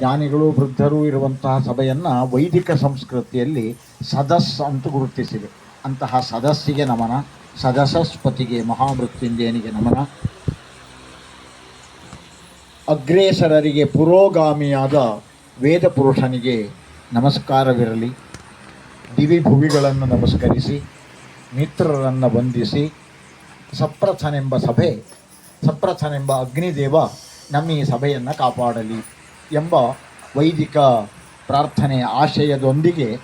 ಜ್ಞಾನಿಗಳು ವೃದ್ಧರು ಇರುವಂತಹ ಸಭೆಯನ್ನು ವೈದಿಕ ಸಂಸ್ಕೃತಿಯಲ್ಲಿ ಸದಸ್ ಅಂತ ಗುರುತಿಸಿದೆ ಅಂತಹ ಸದಸ್ಸಿಗೆ ನಮನ, ಸದಸಸ್ಪತಿಗೆ ಮಹಾಮೃತ್ಯುಂಜಯನಿಗೆ ನಮನ, ಅಗ್ರೇಸರರಿಗೆ ಪುರೋಗಾಮಿಯಾದ ವೇದ ಪುರುಷನಿಗೆ ನಮಸ್ಕಾರವಿರಲಿ, ದಿವಿ ಭುವಿಗಳನ್ನು ನಮಸ್ಕರಿಸಿ, ಮಿತ್ರರನ್ನು ವಂದಿಸಿ, ಸಪ್ರಥನೆಂಬ ಸಭೆ, ಸಪ್ರಥನೆಂಬ ಅಗ್ನಿದೇವ ನಮ್ಮ ಈ ಸಭೆಯನ್ನು ಕಾಪಾಡಲಿ. ಎಂಬ ವೈದಿಕ ಪ್ರಾರ್ಥನೆಯ ಆಶಯದೊಂದಿಗೆ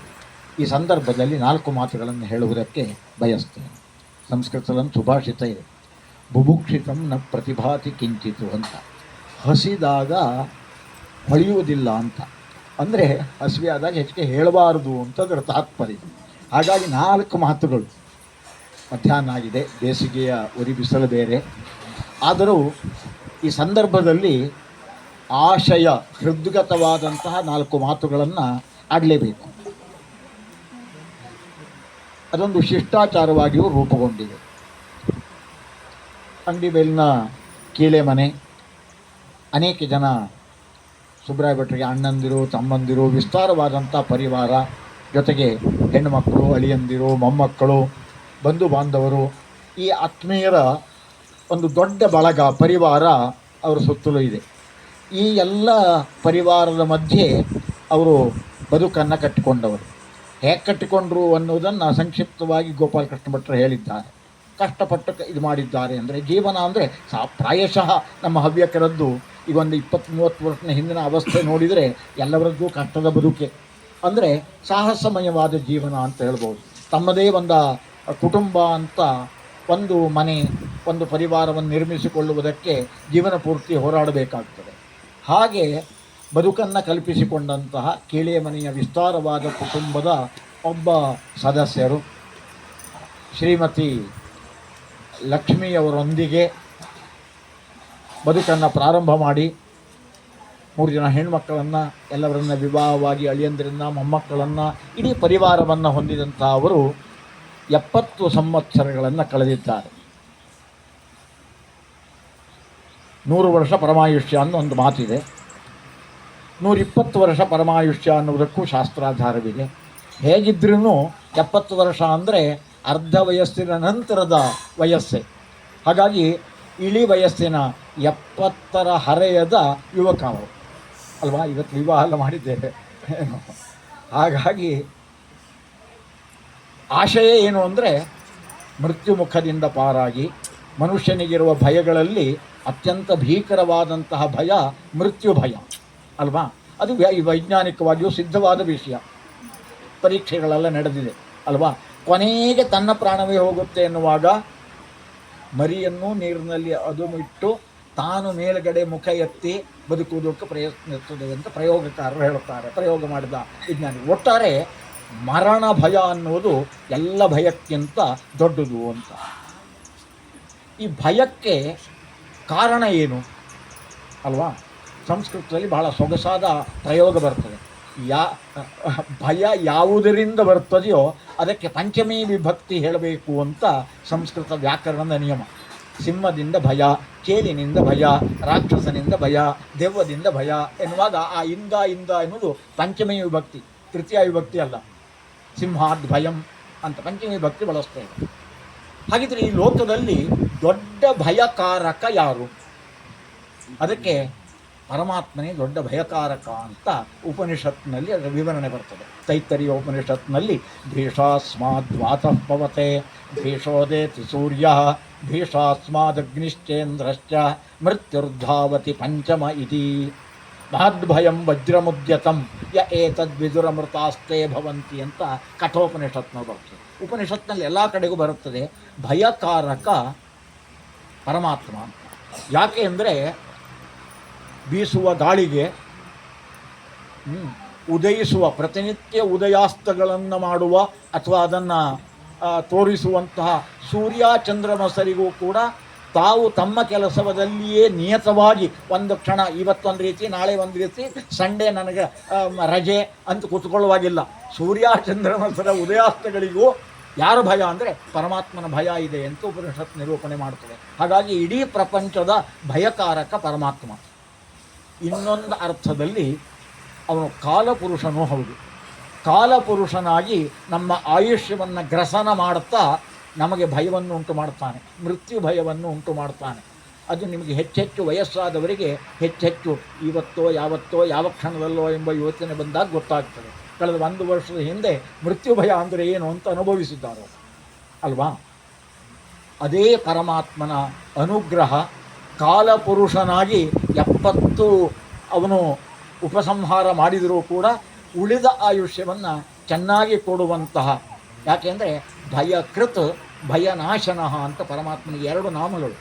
ಈ ಸಂದರ್ಭದಲ್ಲಿ ನಾಲ್ಕು ಮಾತುಗಳನ್ನು ಹೇಳುವುದಕ್ಕೆ ಬಯಸ್ತೇನೆ. ಸಂಸ್ಕೃತದಲ್ಲಿ ಸುಭಾಷಿತ ಇದೆ. ಬುಭುಕ್ಷಿತಂ ನ ಪ್ರತಿಭಾತಿ ಕಿಂಚಿತು ಅಂತ. ಹಸಿದಾಗ ಹೊಳೆಯುವುದಿಲ್ಲ ಅಂತ. ಅಂದರೆ ಹಸಿವೆ ಆದಾಗ ಹೆಚ್ಚಿಗೆ ಹೇಳಬಾರದು ಅಂತ ಅದರ ತಾತ್ಪರ್ಯ. ಹಾಗಾಗಿ ನಾಲ್ಕು ಮಾತುಗಳು. ಮಧ್ಯಾಹ್ನ ಆಗಿದೆ, ಬೇಸಿಗೆಯ ಉರಿ ಬಿಸಿಲು ಬೇರೆ. ಆದರೂ ಈ ಸಂದರ್ಭದಲ್ಲಿ ಆಶಯ, ಹೃದ್ಗತವಾದಂತಹ ನಾಲ್ಕು ಮಾತುಗಳನ್ನು ಆಡಲೇಬೇಕು. ಅದೊಂದು ಶಿಷ್ಟಾಚಾರವಾಗಿಯೂ ರೂಪುಗೊಂಡಿದೆ. ಅಂಗಡಿ ಮೇಲಿನ ಕೀಳೆ ಮನೆ, ಅನೇಕ ಜನ ಸುಬ್ರಾಯ ಭಟ್ರಿಗೆ ಅಣ್ಣಂದಿರು, ತಮ್ಮಂದಿರು, ವಿಸ್ತಾರವಾದಂಥ ಪರಿವಾರ, ಜೊತೆಗೆ ಹೆಣ್ಣುಮಕ್ಕಳು, ಅಳಿಯಂದಿರು, ಮೊಮ್ಮಕ್ಕಳು, ಬಂಧು ಬಾಂಧವರು, ಈ ಆತ್ಮೀಯರ ಒಂದು ದೊಡ್ಡ ಬಳಗ, ಪರಿವಾರ, ಅವರ ಸುತ್ತಲೂ ಇದೆ. ಈ ಎಲ್ಲ ಪರಿವಾರದ ಮಧ್ಯೆ ಅವರು ಬದುಕನ್ನು ಕಟ್ಟಿಕೊಂಡವರು. ಹೇಗೆ ಕಟ್ಟಿಕೊಂಡರು ಅನ್ನೋದನ್ನು ಸಂಕ್ಷಿಪ್ತವಾಗಿ ಗೋಪಾಲಕೃಷ್ಣ ಭಟ್ರು ಹೇಳಿದ್ದಾರೆ. ಕಷ್ಟಪಟ್ಟು ಇದು ಮಾಡಿದ್ದಾರೆ ಅಂದರೆ ಜೀವನ ಅಂದರೆ ಸಾ, ಪ್ರಾಯಶಃ ನಮ್ಮ ಹವ್ಯಕರದ್ದು ಈ ಒಂದು ಇಪ್ಪತ್ತು ಮೂವತ್ತು ವರ್ಷದ ಹಿಂದಿನ ಅವಸ್ಥೆ ನೋಡಿದರೆ ಎಲ್ಲವರದ್ದು ಕಷ್ಟದ ಬದುಕೆ. ಅಂದರೆ ಸಾಹಸಮಯವಾದ ಜೀವನ ಅಂತ ಹೇಳ್ಬೋದು. ತಮ್ಮದೇ ಒಂದು ಕುಟುಂಬ ಅಂತ ಒಂದು ಮನೆ, ಒಂದು ಪರಿವಾರವನ್ನು ನಿರ್ಮಿಸಿಕೊಳ್ಳುವುದಕ್ಕೆ ಜೀವನ ಪೂರ್ತಿ ಹೋರಾಡಬೇಕಾಗ್ತದೆ. ಹಾಗೆ ಬದುಕನ್ನು ಕಲ್ಪಿಸಿಕೊಂಡಂತಹ ಮನೆಯ ವಿಸ್ತಾರವಾದ ಕುಟುಂಬದ ಒಬ್ಬ ಸದಸ್ಯರು. ಶ್ರೀಮತಿ ಲಕ್ಷ್ಮಿಯವರೊಂದಿಗೆ ಬದುಕನ್ನು ಪ್ರಾರಂಭ ಮಾಡಿ, ಮೂರು ಜನ ಹೆಣ್ಮಕ್ಕಳನ್ನು ಎಲ್ಲವರನ್ನ ವಿವಾಹವಾಗಿ ಅಳಿಯಂದಿರನ್ನ, ಮೊಮ್ಮಕ್ಕಳನ್ನು, ಇಡೀ ಪರಿವಾರವನ್ನು ಹೊಂದಿದಂಥ ಅವರು ಎಪ್ಪತ್ತು ಸಂವತ್ಸರಗಳನ್ನು ಕಳೆದಿದ್ದಾರೆ. ನೂರು ವರ್ಷ ಪರಮಾಯುಷ್ಯ ಅನ್ನೋ ಒಂದು ಮಾತಿದೆ. ನೂರಿಪ್ಪತ್ತು ವರ್ಷ ಪರಮಾಯುಷ್ಯ ಅನ್ನುವುದಕ್ಕೂ ಶಾಸ್ತ್ರಾಧಾರವಿದೆ. ಹೇಗಿದ್ರೂ ಎಪ್ಪತ್ತು ವರ್ಷ ಅಂದರೆ ಅರ್ಧ ವಯಸ್ಸಿನ ನಂತರದ ವಯಸ್ಸೆ. ಹಾಗಾಗಿ ಇಳಿ ವಯಸ್ಸಿನ ಎಪ್ಪತ್ತರ ಹರೆಯದ ಯುವಕ ಅಲ್ವಾ? ಇವತ್ತು ವಿವಾಹ ಮಾಡಿದ್ದೇವೆ ಹಾಗಾಗಿ ಆಶಯ ಏನು ಅಂದರೆ ಮೃತ್ಯುಮುಖದಿಂದ ಪಾರಾಗಿ ಮನುಷ್ಯನಿಗಿರುವ ಭಯಗಳಲ್ಲಿ ಅತ್ಯಂತ ಭೀಕರವಾದಂತಹ ಭಯ, ಮೃತ್ಯು ಭಯ, ಅಲ್ವಾ? ಅದು ವೈಜ್ಞಾನಿಕವಾಗಿಯೂ ಸಿದ್ಧವಾದ ವಿಷಯ. ಪರೀಕ್ಷೆಗಳೆಲ್ಲ ನಡೆದಿದೆ, ಅಲ್ವಾ? ಕೊನೆಗೆ ತನ್ನ ಪ್ರಾಣವೇ ಹೋಗುತ್ತೆ ಎನ್ನುವಾಗ ಮರಿಯನ್ನು ನೀರಿನಲ್ಲಿ ಅದುಮಿಟ್ಟು ತಾನು ಮೇಲುಗಡೆ ಮುಖ ಎತ್ತಿ ಬದುಕುವುದಕ್ಕೆ ಪ್ರಯತ್ನಿಸುತ್ತದೆ ಅಂತ ಪ್ರಯೋಗಕಾರರು ಹೇಳುತ್ತಾರೆ, ಪ್ರಯೋಗ ಮಾಡಿದ ವಿಜ್ಞಾನಿ. ಒಟ್ಟಾರೆ ಮರಣ ಭಯ ಅನ್ನುವುದು ಎಲ್ಲ ಭಯಕ್ಕಿಂತ ದೊಡ್ಡದು ಅಂತ. ಈ ಭಯಕ್ಕೆ ಕಾರಣ ಏನು? ಅಲ್ವಾ? ಸಂಸ್ಕೃತದಲ್ಲಿ ಬಹಳ ಸೊಗಸಾದ ಪ್ರಯೋಗ ಬರ್ತದೆ. ಯಾ, ಭಯ ಯಾವುದರಿಂದ ಬರ್ತದೆಯೋ ಅದಕ್ಕೆ ಪಂಚಮಿ ವಿಭಕ್ತಿ ಹೇಳಬೇಕು ಅಂತ ಸಂಸ್ಕೃತ ವ್ಯಾಕರಣದ ನಿಯಮ. ಸಿಂಹದಿಂದ ಭಯ, ಕೇಲಿನಿಂದ ಭಯ, ರಾಕ್ಷಸನಿಂದ ಭಯ, ದೆವ್ವದಿಂದ ಭಯ ಎನ್ನುವಾಗ ಆ ಇಂದ ಇಂದ ಎನ್ನುವುದು ಪಂಚಮಿ ವಿಭಕ್ತಿ, ತೃತೀಯ ವಿಭಕ್ತಿ ಅಲ್ಲ. ಸಿಂಹಾದ್ ಭಯಂ ಅಂತ ಪಂಚಮಿ ವಿಭಕ್ತಿ ಬಳಸ್ತೇವೆ ಹಾಗಿದ್ರೆ ಈ ಲೋಕದಲ್ಲಿ ದೊಡ್ಡ ಭಯಕಾರಕ ಯಾರು? ಅದಕ್ಕೆ ಪರಮಾತ್ಮನೇ ದೊಡ್ಡ ಭಯಕಾರಕ ಅಂತ ಉಪನಿಷತ್ನಲ್ಲಿ ಅದರ ವಿವರಣೆ ಬರ್ತದೆ. ತೈತರಿಯ ಉಪನಿಷತ್ನಲ್ಲಿ ಭೀಷಾಸ್ಮಾದ್ವಾತಃ ಪವತೆ, ಭೀಷೋದೇತಿ ಸೂರ್ಯ, ಭೀಷಾಸ್ಮಾದಗ್ನಿಶ್ಚೇಂದ್ರಶ್ಚ, ಮೃತ್ಯುರ್ಧಾವತಿ ಪಂಚಮ ಇತಿ. ಮಹದ್ಭಯಂ ವಜ್ರಮುದ್ಯತಂ, ಯ ಏತದ್ವಿದುರಮೃತಾಸ್ತೇ ಭವಂತಿ ಅಂತ ಕಠೋಪನಿಷತ್ನ ಬರ್ತದೆ. ಉಪನಿಷತ್ನಲ್ಲಿ ಎಲ್ಲ ಕಡೆಗೂ ಬರುತ್ತದೆ ಭಯಕಾರಕ ಪರಮಾತ್ಮ. ಯಾಕೆ ಅಂದರೆ ಬೀಸುವ ಗಾಳಿಗೆ ಉದಯಿಸುವ ಪ್ರತಿನಿತ್ಯ ಉದಯಾಸ್ತಗಳನ್ನು ಮಾಡುವ ಅಥವಾ ಅದನ್ನು ತೋರಿಸುವಂತಹ ಸೂರ್ಯ ಚಂದ್ರಮಸರಿಗೂ ಕೂಡ ತಾವು ತಮ್ಮ ಕೆಲಸದಲ್ಲಿಯೇ ನಿಯತವಾಗಿ ಒಂದು ಕ್ಷಣ, ಇವತ್ತೊಂದು ರೀತಿ, ನಾಳೆ ಒಂದು ರೀತಿ, ಸಂಡೇ ನನಗೆ ರಜೆ ಅಂತ ಕೂತ್ಕೊಳ್ಳುವಾಗಿಲ್ಲ. ಸೂರ್ಯ ಚಂದ್ರಮಸರ ಉದಯಾಸ್ತಗಳಿಗೂ ಯಾರ ಭಯ ಅಂದರೆ ಪರಮಾತ್ಮನ ಭಯ ಇದೆ ಅಂತ ಉಪನಿಷತ್ ನಿರೂಪಣೆ ಮಾಡ್ತದೆ. ಹಾಗಾಗಿ ಇಡೀ ಪ್ರಪಂಚದ ಭಯಕಾರಕ ಪರಮಾತ್ಮ. ಇನ್ನೊಂದು ಅರ್ಥದಲ್ಲಿ ಅವನು ಕಾಲಪುರುಷನೂ ಹೌದು. ಕಾಲಪುರುಷನಾಗಿ ನಮ್ಮ ಆಯುಷ್ಯವನ್ನು ಗ್ರಸನ ಮಾಡುತ್ತಾ ನಮಗೆ ಭಯವನ್ನು ಉಂಟು ಮಾಡ್ತಾನೆ. ಮೃತ್ಯು ಭಯವನ್ನು ಉಂಟು ಮಾಡ್ತಾನೆ. ಅದು ನಿಮಗೆ ಹೆಚ್ಚೆಚ್ಚು ವಯಸ್ಸಾದವರಿಗೆ ಹೆಚ್ಚೆಚ್ಚು ಇವತ್ತೋ ಯಾವತ್ತೋ ಯಾವ ಕ್ಷಣದಲ್ಲೋ ಎಂಬ ಯೋಚನೆ ಬಂದಾಗ ಗೊತ್ತಾಗ್ತದೆ. ಕಳೆದ ಒಂದು ವರ್ಷದ ಹಿಂದೆ ಮೃತ್ಯು ಭಯ ಅಂದರೆ ಏನು ಅಂತ ಅನುಭವಿಸಿದ್ದಾರೋ? ಅಲ್ವಾ? ಅದೇ ಪರಮಾತ್ಮನ ಅನುಗ್ರಹ ಕಾಲಪುರುಷನಾಗಿ ಎಪ್ಪತ್ತು ಅವನು ಉಪಸಂಹಾರ ಮಾಡಿದರೂ ಕೂಡ ಉಳಿದ ಆಯುಷ್ಯವನ್ನು ಚೆನ್ನಾಗಿ ಕೊಡುವಂತಹ, ಯಾಕೆಂದರೆ ಭಯಕೃತ್ ಭಯನಾಶನ ಅಂತ ಪರಮಾತ್ಮನಿಗೆ ಎರಡು ನಾಮಗಳು.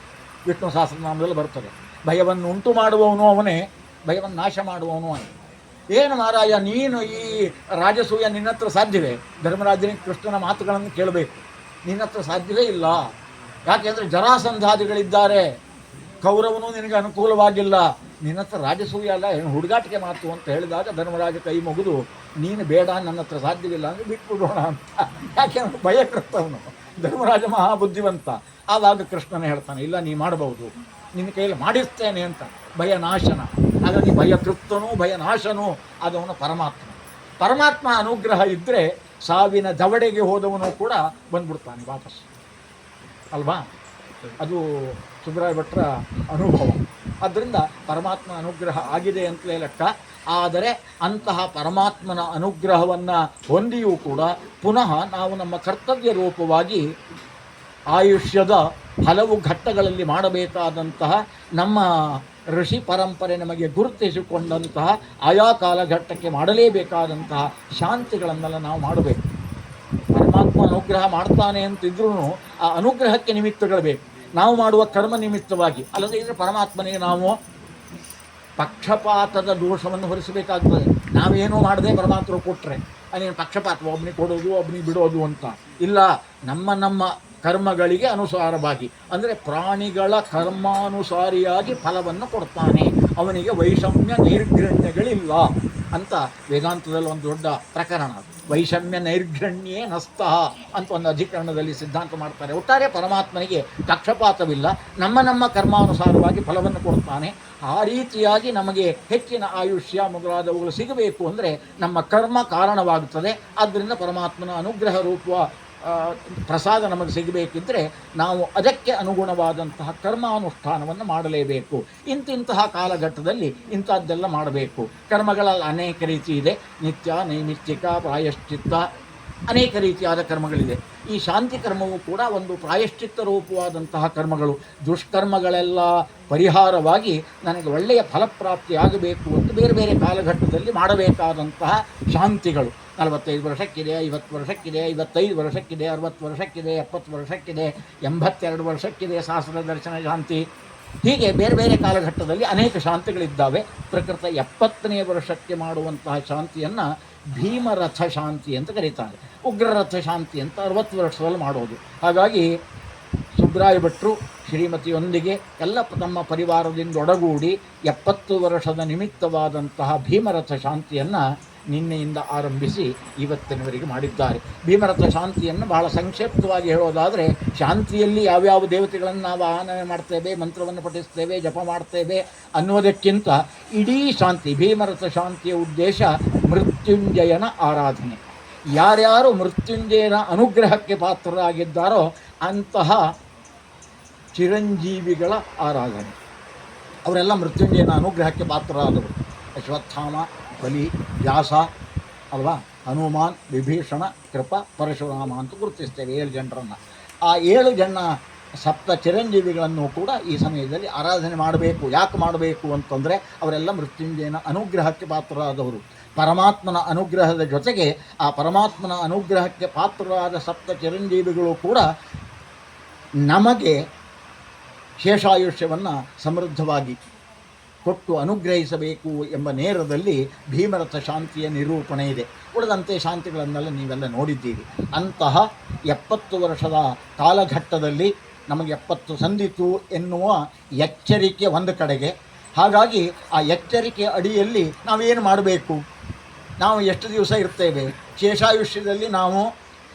ವಿಷ್ಣು ಸಹಸ್ರನಾಮದಲ್ಲಿ ಬರ್ತದೆ. ಭಯವನ್ನು ಉಂಟು ಮಾಡುವವನು ಅವನೇ, ಭಯವನ್ನು ನಾಶ ಮಾಡುವವನು ಅವನೇ. ಏನು ಮಹಾರಾಜ ನೀನು ಈ ರಾಜಸೂಯ ನಿನ್ನ ಹತ್ರ ಸಾಧ್ಯವೇ? ಧರ್ಮರಾಜನಿಗೆ ಕೃಷ್ಣನ ಮಾತುಗಳನ್ನು ಕೇಳಬೇಕು. ನಿನ್ನ ಹತ್ರ ಸಾಧ್ಯವೇ ಇಲ್ಲ. ಯಾಕೆಂದರೆ ಜರಾಸಂಧಾದಿಗಳಿದ್ದಾರೆ. ಕೌರವನು ನಿನಗೆ ಅನುಕೂಲವಾಗಿಲ್ಲ. ನಿನ್ನ ಹತ್ರ ರಾಜಸೂಯ ಅಲ್ಲ, ಏನು ಹುಡುಗಾಟಿಕೆ ಮಾತು ಅಂತ ಹೇಳಿದಾಗ ಧರ್ಮರಾಜ ಕೈ ಮುಗಿದು, ನೀನು ಬೇಡ, ನನ್ನ ಹತ್ರ ಸಾಧ್ಯವಿಲ್ಲ ಅಂದರೆ ಬಿಟ್ಬಿಡೋಣ ಅಂತ. ಯಾಕೆಂದ್ರೆ ಭಯ ಕರ್ತವನು ಧರ್ಮರಾಜ ಮಹಾಬುದ್ಧಿವಂತ. ಆವಾಗ ಕೃಷ್ಣನ ಹೇಳ್ತಾನೆ, ಇಲ್ಲ, ನೀ ಮಾಡಬಹುದು. ನಿನ್ನ ಕೈಯಲ್ಲಿ ಮಾಡಿಸ್ತೇನೆ ಅಂತ. ಭಯ ನಾಶನ ಹಾಗಾಗಿ ಭಯ ತೃಪ್ತನೂ ಭಯ ನಾಶನೂ ಆದವನು ಪರಮಾತ್ಮ. ಪರಮಾತ್ಮ ಅನುಗ್ರಹ ಇದ್ದರೆ ಸಾವಿನ ದವಡೆಗೆ ಹೋದವನು ಕೂಡ ಬಂದ್ಬಿಡ್ತಾನೆ ವಾಪಸ್. ಅಲ್ವಾ? ಅದು ಸುಬ್ರಾಯ ಭಟ್ರ ಅನುಭವ. ಆದ್ದರಿಂದ ಪರಮಾತ್ಮ ಅನುಗ್ರಹ ಆಗಿದೆ ಅಂತಲೇ ಲೆಕ್ಕ. ಆದರೆ ಅಂತಹ ಪರಮಾತ್ಮನ ಅನುಗ್ರಹವನ್ನು ಹೊಂದಿಯೂ ಕೂಡ ಪುನಃ ನಾವು ನಮ್ಮ ಕರ್ತವ್ಯ ರೂಪವಾಗಿ ಆಯುಷ್ಯದ ಹಲವು ಘಟ್ಟಗಳಲ್ಲಿ ಮಾಡಬೇಕಾದಂತಹ ನಮ್ಮ ಋಷಿ ಪರಂಪರೆ ನಮಗೆ ಗುರುತಿಸಿಕೊಂಡಂತಹ ಆಯಾ ಕಾಲಘಟ್ಟಕ್ಕೆ ಮಾಡಲೇಬೇಕಾದಂತಹ ಶಾಂತಿಗಳನ್ನೆಲ್ಲ ನಾವು ಮಾಡಬೇಕು. ಪರಮಾತ್ಮ ಅನುಗ್ರಹ ಮಾಡ್ತಾನೆ ಅಂತಿದ್ರೂ ಆ ಅನುಗ್ರಹಕ್ಕೆ ನಿಮಿತ್ತಗಳು ಬೇಕು. ನಾವು ಮಾಡುವ ಕರ್ಮ ನಿಮಿತ್ತವಾಗಿ, ಅಲ್ಲದೆ ಇದ್ರೆ ಪರಮಾತ್ಮನಿಗೆ ನಾವು ಪಕ್ಷಪಾತದ ದೋಷವನ್ನು ಹೊರಿಸಬೇಕಾಗ್ತದೆ. ನಾವೇನೂ ಮಾಡದೆ ಪರಮಾತ್ಮ ಕೊಟ್ಟರೆ ಅದೇನು ಪಕ್ಷಪಾತ ಒಬ್ಬನಿಗೆ ಕೊಡೋದು ಒಬ್ಬನಿಗೆ ಬಿಡೋದು ಅಂತ. ಇಲ್ಲ, ನಮ್ಮ ನಮ್ಮ ಕರ್ಮಗಳಿಗೆ ಅನುಸಾರವಾಗಿ. ಅಂದರೆ ಪ್ರಾಣಿಗಳ ಕರ್ಮಾನುಸಾರಿಯಾಗಿ ಫಲವನ್ನು ಕೊಡ್ತಾನೆ. ಅವನಿಗೆ ವೈಷಮ್ಯ ನೈರ್ಘಣ್ಯಗಳಿಲ್ಲ ಅಂತ ವೇದಾಂತದಲ್ಲಿ ಒಂದು ದೊಡ್ಡ ಪ್ರಕರಣ. ವೈಷಮ್ಯ ನೈರ್ಘಣ್ಯೇ ನಸ್ತಃ ಅಂತ ಒಂದು ಅಧಿಕರಣದಲ್ಲಿ ಸಿದ್ಧಾಂತ ಮಾಡ್ತಾರೆ. ಒಟ್ಟಾರೆ ಪರಮಾತ್ಮನಿಗೆ ಪಕ್ಷಪಾತವಿಲ್ಲ. ನಮ್ಮ ನಮ್ಮ ಕರ್ಮಾನುಸಾರವಾಗಿ ಫಲವನ್ನು ಕೊಡ್ತಾನೆ. ಆ ರೀತಿಯಾಗಿ ನಮಗೆ ಹೆಚ್ಚಿನ ಆಯುಷ್ಯ ಮೊದಲಾದವುಗಳು ಸಿಗಬೇಕು ಅಂದರೆ ನಮ್ಮ ಕರ್ಮ ಕಾರಣವಾಗುತ್ತದೆ. ಆದ್ದರಿಂದ ಪರಮಾತ್ಮನ ಅನುಗ್ರಹ ರೂಪ ಪ್ರಸಾದ ನಮಗೆ ಸಿಗಬೇಕಿದ್ದರೆ ನಾವು ಅದಕ್ಕೆ ಅನುಗುಣವಾದಂತಹ ಕರ್ಮಾನುಷ್ಠಾನವನ್ನು ಮಾಡಲೇಬೇಕು. ಇಂತಿಂತಹ ಕಾಲಘಟ್ಟದಲ್ಲಿ ಇಂಥದ್ದೆಲ್ಲ ಮಾಡಬೇಕು. ಕರ್ಮಗಳಲ್ಲಿ ಅನೇಕ ರೀತಿ ಇದೆ. ನಿತ್ಯ ನೈಮಿತ್ತಿಕ ಪ್ರಾಯಶ್ಚಿತ್ತ ಅನೇಕ ರೀತಿಯಾದ ಕರ್ಮಗಳಿದೆ. ಈ ಶಾಂತಿ ಕರ್ಮವು ಕೂಡ ಒಂದು ಪ್ರಾಯಶ್ಚಿತ್ತ ರೂಪವಾದಂತಹ ಕರ್ಮಗಳು. ದುಷ್ಕರ್ಮಗಳೆಲ್ಲ ಪರಿಹಾರವಾಗಿ ನನಗೆ ಒಳ್ಳೆಯ ಫಲಪ್ರಾಪ್ತಿಯಾಗಬೇಕು ಅಂತ ಬೇರೆ ಬೇರೆ ಕಾಲಘಟ್ಟದಲ್ಲಿ ಮಾಡಬೇಕಾದಂತಹ ಶಾಂತಿಗಳು. ನಲವತ್ತೈದು ವರ್ಷಕ್ಕಿದೆ, ಐವತ್ತು ವರ್ಷಕ್ಕಿದೆ, ಐವತ್ತೈದು ವರ್ಷಕ್ಕಿದೆ, ಅರವತ್ತು ವರ್ಷಕ್ಕಿದೆ, ಎಪ್ಪತ್ತು ವರ್ಷಕ್ಕಿದೆ, ಎಂಬತ್ತೆರಡು ವರ್ಷಕ್ಕಿದೆ ಸಹಸ್ರ ದರ್ಶನ ಶಾಂತಿ. ಹೀಗೆ ಬೇರೆ ಬೇರೆ ಕಾಲಘಟ್ಟದಲ್ಲಿ ಅನೇಕ ಶಾಂತಿಗಳಿದ್ದಾವೆ. ಪ್ರಕೃತ ಎಪ್ಪತ್ತನೇ ವರ್ಷಕ್ಕೆ ಮಾಡುವಂತಹ ಶಾಂತಿಯನ್ನು ಭೀಮರಥ ಶಾಂತಿ ಅಂತ ಕರೀತಾರೆ. ಉಗ್ರರಥ ಶಾಂತಿ ಅಂತ ಅರವತ್ತು ವರ್ಷದಲ್ಲಿ ಮಾಡೋದು. ಹಾಗಾಗಿ ಸುಬ್ರಾಯ ಭಟ್ರು ಶ್ರೀಮತಿಯೊಂದಿಗೆ ಎಲ್ಲ ತಮ್ಮ ಪರಿವಾರದಿಂದ ಒಡಗೂಡಿ ಎಪ್ಪತ್ತು ವರ್ಷದ ನಿಮಿತ್ತವಾದಂತಹ ಭೀಮರಥ ಶಾಂತಿಯನ್ನು ನಿನ್ನೆಯಿಂದ ಆರಂಭಿಸಿ ಇವತ್ತಿನವರೆಗೆ ಮಾಡಿದ್ದಾರೆ. ಭೀಮರಥ ಶಾಂತಿಯನ್ನು ಬಹಳ ಸಂಕ್ಷಿಪ್ತವಾಗಿ ಹೇಳೋದಾದರೆ, ಶಾಂತಿಯಲ್ಲಿ ಯಾವ್ಯಾವ ದೇವತೆಗಳನ್ನು ನಾವು ಆನನೆ ಮಾಡ್ತೇವೆ, ಮಂತ್ರವನ್ನು ಪಠಿಸ್ತೇವೆ, ಜಪ ಮಾಡ್ತೇವೆ ಅನ್ನೋದಕ್ಕಿಂತ ಇಡೀ ಶಾಂತಿ ಭೀಮರಥ ಶಾಂತಿಯ ಉದ್ದೇಶ ಮೃತ್ಯುಂಜಯನ ಆರಾಧನೆ. ಯಾರ್ಯಾರು ಮೃತ್ಯುಂಜಯನ ಅನುಗ್ರಹಕ್ಕೆ ಪಾತ್ರರಾಗಿದ್ದಾರೋ ಅಂತಹ ಚಿರಂಜೀವಿಗಳ ಆರಾಧನೆ. ಅವರೆಲ್ಲ ಮೃತ್ಯುಂಜಯನ ಅನುಗ್ರಹಕ್ಕೆ ಪಾತ್ರರಾದವರು. ಅಶ್ವತ್ಥಾಮ ಬಲಿ, ವ್ಯಾಸ, ಅಲ್ವಾ? ಹನುಮಾನ್, ವಿಭೀಷಣ, ಕೃಪ, ಪರಶುರಾಮ ಅಂತ ಗುರುತಿಸ್ತೇವೆ ಏಳು ಜನರನ್ನು. ಆ ಏಳು ಜನ ಸಪ್ತ ಚಿರಂಜೀವಿಗಳನ್ನು ಕೂಡ ಈ ಸಮಯದಲ್ಲಿ ಆರಾಧನೆ ಮಾಡಬೇಕು. ಯಾಕೆ ಮಾಡಬೇಕು ಅಂತಂದರೆ ಅವರೆಲ್ಲ ಮೃತ್ಯುಂಜಯನ ಅನುಗ್ರಹಕ್ಕೆ ಪಾತ್ರರಾದವರು. ಪರಮಾತ್ಮನ ಅನುಗ್ರಹದ ಜೊತೆಗೆ ಆ ಪರಮಾತ್ಮನ ಅನುಗ್ರಹಕ್ಕೆ ಪಾತ್ರರಾದ ಸಪ್ತ ಚಿರಂಜೀವಿಗಳು ಕೂಡ ನಮಗೆ ಶೇಷಾಯುಷ್ಯವನ್ನು ಸಮೃದ್ಧವಾಗಿ ಕೊಟ್ಟು ಅನುಗ್ರಹಿಸಬೇಕು ಎಂಬ ನೇರದಲ್ಲಿ ಭೀಮರಥ ಶಾಂತಿಯ ನಿರೂಪಣೆ ಇದೆ. ಉಳಿದಂತೆ ಶಾಂತಿಗಳನ್ನೆಲ್ಲ ನೀವೆಲ್ಲ ನೋಡಿದ್ದೀರಿ. ಅಂತಹ ಎಪ್ಪತ್ತು ವರ್ಷದ ಕಾಲಘಟ್ಟದಲ್ಲಿ ನಮಗೆ ಎಪ್ಪತ್ತು ಸಂದಿತು ಎನ್ನುವ ಎಚ್ಚರಿಕೆ ಒಂದು ಕಡೆಗೆ. ಹಾಗಾಗಿ ಆ ಎಚ್ಚರಿಕೆ ಅಡಿಯಲ್ಲಿ ನಾವೇನು ಮಾಡಬೇಕು? ನಾವು ಎಷ್ಟು ದಿವಸ ಇರ್ತೇವೆ? ಶೇಷಾಯುಷ್ಯದಲ್ಲಿ ನಾವು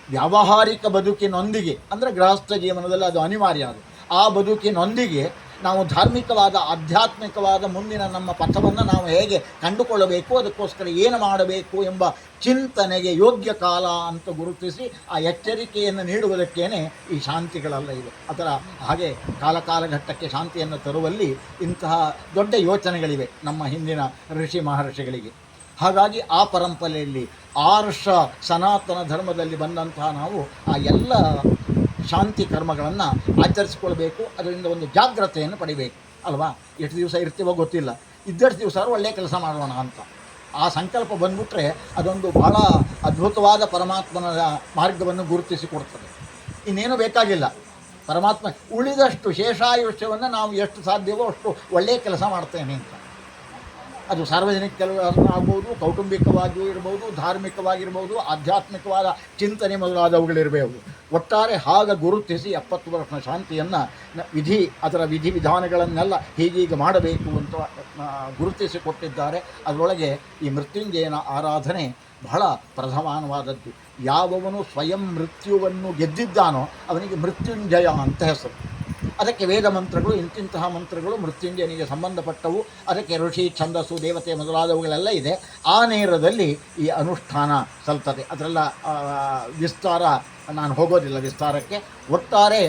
ವ್ಯಾವಹಾರಿಕ ಬದುಕಿನೊಂದಿಗೆ, ಅಂದರೆ ಗೃಹಸ್ಥ ಜೀವನದಲ್ಲಿ ಅದು ಅನಿವಾರ್ಯ ಅದು. ಆ ಬದುಕಿನೊಂದಿಗೆ ನಾವು ಧಾರ್ಮಿಕವಾದ, ಆಧ್ಯಾತ್ಮಿಕವಾದ ಮುಂದಿನ ನಮ್ಮ ಪಥವನ್ನು ನಾವು ಹೇಗೆ ಕಂಡುಕೊಳ್ಳಬೇಕು, ಅದಕ್ಕೋಸ್ಕರ ಏನು ಮಾಡಬೇಕು ಎಂಬ ಚಿಂತನೆಗೆ ಯೋಗ್ಯ ಕಾಲ ಅಂತ ಗುರುತಿಸಿ ಆ ಎಚ್ಚರಿಕೆಯನ್ನು ನೀಡುವುದಕ್ಕೇನೆ ಈ ಶಾಂತಿಗಳೆಲ್ಲ ಇವೆ. ಅದರ ಹಾಗೆ ಕಾಲಕಾಲಘಟ್ಟಕ್ಕೆ ಶಾಂತಿಯನ್ನು ತರುವಲ್ಲಿ ಇಂತಹ ದೊಡ್ಡ ಯೋಚನೆಗಳಿವೆ ನಮ್ಮ ಹಿಂದಿನ ಋಷಿ ಮಹರ್ಷಿಗಳಿಗೆ. ಹಾಗಾಗಿ ಆ ಪರಂಪರೆಯಲ್ಲಿ ಆರ್ಷ ಸನಾತನ ಧರ್ಮದಲ್ಲಿ ಬಂದಂತಹ ನಾವು ಆ ಎಲ್ಲ ಶಾಂತಿ ಕರ್ಮಗಳನ್ನು ಆಚರಿಸ್ಕೊಳ್ಬೇಕು, ಅದರಿಂದ ಒಂದು ಜಾಗ್ರತೆಯನ್ನು ಪಡಿಬೇಕು, ಅಲ್ವಾ? ಎಷ್ಟು ದಿವಸ ಇರ್ತೀವೋ ಗೊತ್ತಿಲ್ಲ. ಇದ್ದಷ್ಟು ದಿವಸ ಒಳ್ಳೆಯ ಕೆಲಸ ಮಾಡೋಣ ಅಂತ. ಆ ಸಂಕಲ್ಪ ಬಂದುಬಿಟ್ರೆ ಅದೊಂದು ಬಹಳ ಅದ್ಭುತವಾದ ಪರಮಾತ್ಮನ ಮಾರ್ಗವನ್ನು ಗುರುತಿಸಿ ಕೊಡ್ತದೆ. ಇನ್ನೇನು ಬೇಕಾಗಿಲ್ಲ. ಪರಮಾತ್ಮ ಉಳಿದಷ್ಟು ಶೇಷಾಯುಷ್ಯವನ್ನು ನಾವು ಎಷ್ಟು ಸಾಧ್ಯವೋ ಅಷ್ಟು ಒಳ್ಳೆಯ ಕೆಲಸ ಮಾಡ್ತೇನೆ ಅಂತ. ಅದು ಸಾರ್ವಜನಿಕ ಆಗ್ಬೋದು, ಕೌಟುಂಬಿಕವಾಗಿಯೂ ಇರ್ಬೋದು, ಧಾರ್ಮಿಕವಾಗಿರ್ಬೋದು, ಆಧ್ಯಾತ್ಮಿಕವಾದ ಚಿಂತನೆ ಮೊದಲಾದವುಗಳಿರಬೇಕು ಒಟ್ಟಾರೆ ಹಾಗ ಗುರುತಿಸಿ ಎಪ್ಪತ್ತು ವರ್ಷ ಶಾಂತಿಯನ್ನು ವಿಧಿ, ಅದರ ವಿಧಿ ವಿಧಾನಗಳನ್ನೆಲ್ಲ ಹೀಗೀಗೆ ಮಾಡಬೇಕು ಅಂತ ಗುರುತಿಸಿಕೊಟ್ಟಿದ್ದಾರೆ. ಅದರೊಳಗೆ ಈ ಮೃತ್ಯುಂಜಯನ ಆರಾಧನೆ ಬಹಳ ಪ್ರಧಾನವಾದದ್ದು ಯಾವವನು ಸ್ವಯಂ ಮೃತ್ಯುವನ್ನು ಗೆದ್ದಿದ್ದಾನೋ ಅವನಿಗೆ ಮೃತ್ಯುಂಜಯ ಅಂತ ಹೆಸರು. ಅದಕ್ಕೆ ವೇದ ಮಂತ್ರಗಳು, ಇಂತಿಂತಹ ಮಂತ್ರಗಳು ಮೃತ್ಯುಂಜಯನಿಗೆ ಸಂಬಂಧಪಟ್ಟವು. ಅದಕ್ಕೆ ಋಷಿ, ಛಂದಸ್ಸು, ದೇವತೆ ಮೊದಲಾದವುಗಳೆಲ್ಲ ಇದೆ. ಆ ನೇರದಲ್ಲಿ ಈ ಅನುಷ್ಠಾನ ಸಲ್ತದೆ. ಅದರೆಲ್ಲ ವಿಸ್ತಾರ, ನಾನು ಹೋಗೋದಿಲ್ಲ ವಿಸ್ತಾರಕ್ಕೆ. ಒಟ್ಟಾರೆ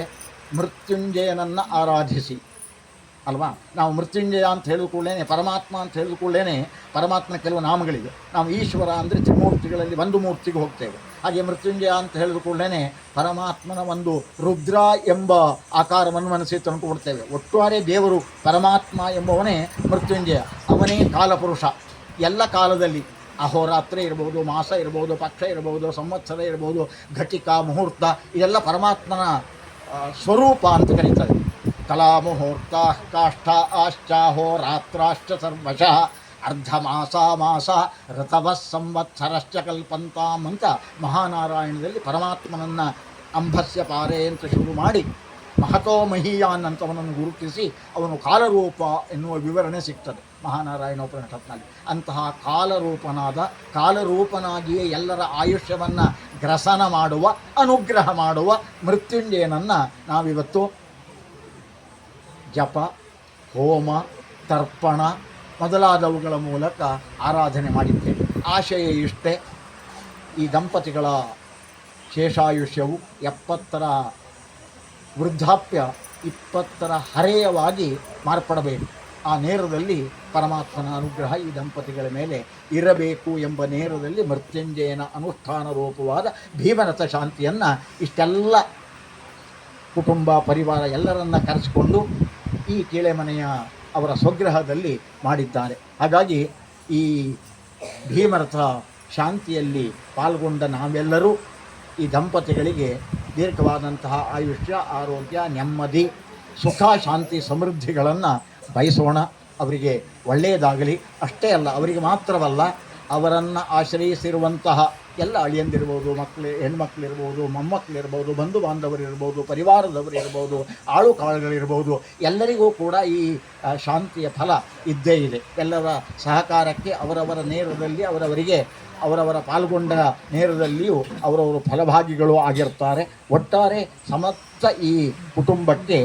ಮೃತ್ಯುಂಜಯನನ್ನು ಆರಾಧಿಸಿ. ಅಲ್ವಾ? ನಾವು ಮೃತ್ಯುಂಜಯ ಅಂತ ಹೇಳಿದ ಕೂಡಲೇ ಪರಮಾತ್ಮ ಅಂತ ಹೇಳಿದ ಕೂಡಲೇ ಪರಮಾತ್ಮನ ಕೆಲವು ನಾಮಗಳಿವೆ. ನಾವು ಈಶ್ವರ ಅಂದರೆ ತ್ರಿಮೂರ್ತಿಗಳಲ್ಲಿ ಒಂದು ಮೂರ್ತಿಗೆ ಹೋಗ್ತೇವೆ. ಹಾಗೆ ಮೃತ್ಯುಂಜಯ ಅಂತ ಹೇಳಿದ ಕೂಡಲೇ ಪರಮಾತ್ಮನ ಒಂದು ರುದ್ರ ಎಂಬ ಆಕಾರವನ್ನು ಮನಸ್ಸಿಗೆ ತಂದುಕೊಡ್ತೇವೆ ಒಟ್ಟಾರೆ ದೇವರು ಪರಮಾತ್ಮ ಎಂಬವನೇ ಮೃತ್ಯುಂಜಯ. ಅವನೇ ಕಾಲಪುರುಷ. ಎಲ್ಲ ಕಾಲದಲ್ಲಿ ಅಹೋರಾತ್ರಿ ಇರ್ಬೋದು, ಮಾಸ ಇರ್ಬೋದು, ಪಕ್ಷ ಇರ್ಬೋದು, ಸಂವತ್ಸರ ಇರ್ಬೋದು, ಘಟಿಕ, ಮುಹೂರ್ತ, ಇದೆಲ್ಲ ಪರಮಾತ್ಮನ ಸ್ವರೂಪ ಅಂತ ಕರೀತಾರೆ. ಕಲಾಮುಹೂರ್ತ ಕಾಷ್ಠ ಆಶ್ಚಾಹೋರಾತ್ರಶ್ಚ ಸರ್ವಶಃ ಅರ್ಧ ಮಾಸ ಮಾಸ ಋತವ ಸಂವತ್ಸರಶ್ಚ ಕಲ್ಪಂತಾಂ ಅಂತ ಮಹಾನಾರಾಯಣದಲ್ಲಿ ಪರಮಾತ್ಮನನ್ನು ಅಂಭಸ್ಯ ಪಾರೆ ಅಂತ ಶುರು ಮಾಡಿ ಮಹತೋ ಮಹೀಯಾನ್ ಅಂತವನನ್ನು ಗುರುತಿಸಿ ಅವನು ಕಾಲರೂಪ ಎನ್ನುವ ವಿವರಣೆ ಸಿಗ್ತದೆ ಮಹಾನಾರಾಯಣ ಉಪನಿಷತ್ನಲ್ಲಿ ಅಂತಹ ಕಾಲರೂಪನಾದ, ಕಾಲರೂಪನಾಗಿಯೇ ಎಲ್ಲರ ಆಯುಷ್ಯವನ್ನು ಗ್ರಸನ ಮಾಡುವ, ಅನುಗ್ರಹ ಮಾಡುವ ಮೃತ್ಯುಂಜಯನನ್ನು ನಾವಿವತ್ತು ಜಪ, ಹೋಮ, ತರ್ಪಣ ಮೊದಲಾದವುಗಳ ಮೂಲಕ ಆರಾಧನೆ ಮಾಡಿದ್ದೇವೆ ಆಶಯ ಇಷ್ಟೇ, ಈ ದಂಪತಿಗಳ ಶೇಷಾಯುಷ್ಯವು ಎಪ್ಪತ್ತರ ವೃದ್ಧಾಪ್ಯ ಇಪ್ಪತ್ತರ ಹರೆಯವಾಗಿ ಮಾರ್ಪಡಬೇಕು. ಆ ನೇರದಲ್ಲಿ ಪರಮಾತ್ಮನ ಅನುಗ್ರಹ ಈ ದಂಪತಿಗಳ ಮೇಲೆ ಇರಬೇಕು ಎಂಬ ನೇರದಲ್ಲಿ ಮೃತ್ಯುಂಜಯನ ಅನುಷ್ಠಾನ ರೂಪವಾದ ಭೀಮರಥ ಶಾಂತಿಯನ್ನು ಇಷ್ಟೆಲ್ಲ ಕುಟುಂಬ, ಪರಿವಾರ ಎಲ್ಲರನ್ನ ಕರೆಸಿಕೊಂಡು ಈ ಕೀಳೆಮನೆಯ ಅವರ ಸ್ವಗ್ರಹದಲ್ಲಿ ಮಾಡಿದ್ದಾರೆ. ಹಾಗಾಗಿ ಈ ಭೀಮರಥ ಶಾಂತಿಯಲ್ಲಿ ಪಾಲ್ಗೊಂಡ ನಾವೆಲ್ಲರೂ ಈ ದಂಪತಿಗಳಿಗೆ ದೀರ್ಘವಾದಂತಹ ಆಯುಷ್ಯ, ಆರೋಗ್ಯ, ನೆಮ್ಮದಿ, ಸುಖ, ಶಾಂತಿ, ಸಮೃದ್ಧಿಗಳನ್ನು ಬಯಸೋಣ. ಅವರಿಗೆ ಒಳ್ಳೆಯದಾಗಲಿ. ಅಷ್ಟೇ ಅಲ್ಲ, ಅವರಿಗೆ ಮಾತ್ರವಲ್ಲ, ಅವರನ್ನು ಆಶ್ರಯಿಸಿರುವಂತಹ ಎಲ್ಲ ಅಳಿಯಂದಿರ್ಬೋದು ಮಕ್ಕಳು ಹೆಣ್ಮಕ್ಳಿರ್ಬೋದು ಮೊಮ್ಮಕ್ಕಳಿರ್ಬೋದು ಬಂಧು ಬಾಂಧವರು ಇರ್ಬೋದು ಪರಿವಾರದವರು ಇರ್ಬೋದು ಆಳು ಕಾಳುಗಳಿರ್ಬೋದು ಎಲ್ಲರಿಗೂ ಕೂಡ ಈ ಶಾಂತಿಯ ಫಲ ಇದ್ದೇ ಇದೆ. ಎಲ್ಲರ ಸಹಕಾರಕ್ಕೆ ಅವರವರ ನೇರದಲ್ಲಿ ಅವರವರಿಗೆ, ಅವರವರ ಪಾಲ್ಗೊಂಡ ನೇರದಲ್ಲಿಯೂ ಅವರವರು ಫಲಭಾಗಿಗಳು ಆಗಿರ್ತಾರೆ. ಒಟ್ಟಾರೆ ಸಮಸ್ತ ಈ ಕುಟುಂಬಕ್ಕೆ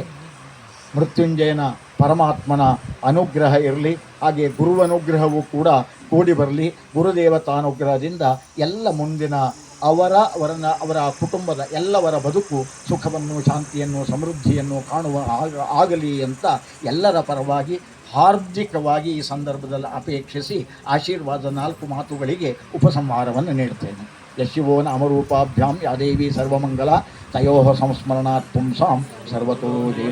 ಮೃತ್ಯುಂಜಯನ ಪರಮಾತ್ಮನ ಅನುಗ್ರಹ ಇರಲಿ, ಹಾಗೆ ಗುರುವನುಗ್ರಹವೂ ಕೂಡ ಕೂಡಿ ಬರಲಿ. ಗುರುದೇವತಾನುಗ್ರಹದಿಂದ ಎಲ್ಲ ಮುಂದಿನ ಅವರ ಅವರನ್ನ ಅವರ ಕುಟುಂಬದ ಎಲ್ಲವರ ಬದುಕು, ಸುಖವನ್ನು, ಶಾಂತಿಯನ್ನು, ಸಮೃದ್ಧಿಯನ್ನು ಕಾಣುವ ಆಗ, ಆಗಲಿ ಅಂತ ಎಲ್ಲರ ಪರವಾಗಿ ಹಾರ್ದಿಕವಾಗಿ ಈ ಸಂದರ್ಭದಲ್ಲಿ ಅಪೇಕ್ಷಿಸಿ ಆಶೀರ್ವಾದ ನಾಲ್ಕು ಮಾತುಗಳಿಗೆ ಉಪಸಂಹಾರವನ್ನು ನೀಡ್ತೇನೆ. ಯಶಿವೋ ನಾಮರೂಪಾಭ್ಯಾಂ ಯಾದೇವಿ ಸರ್ವಮಂಗಲ, ತಯೋ ಸಂಸ್ಮರಣಾತ್ ಪುಂಸಾಂ ಸರ್ವತೋ ಜಯ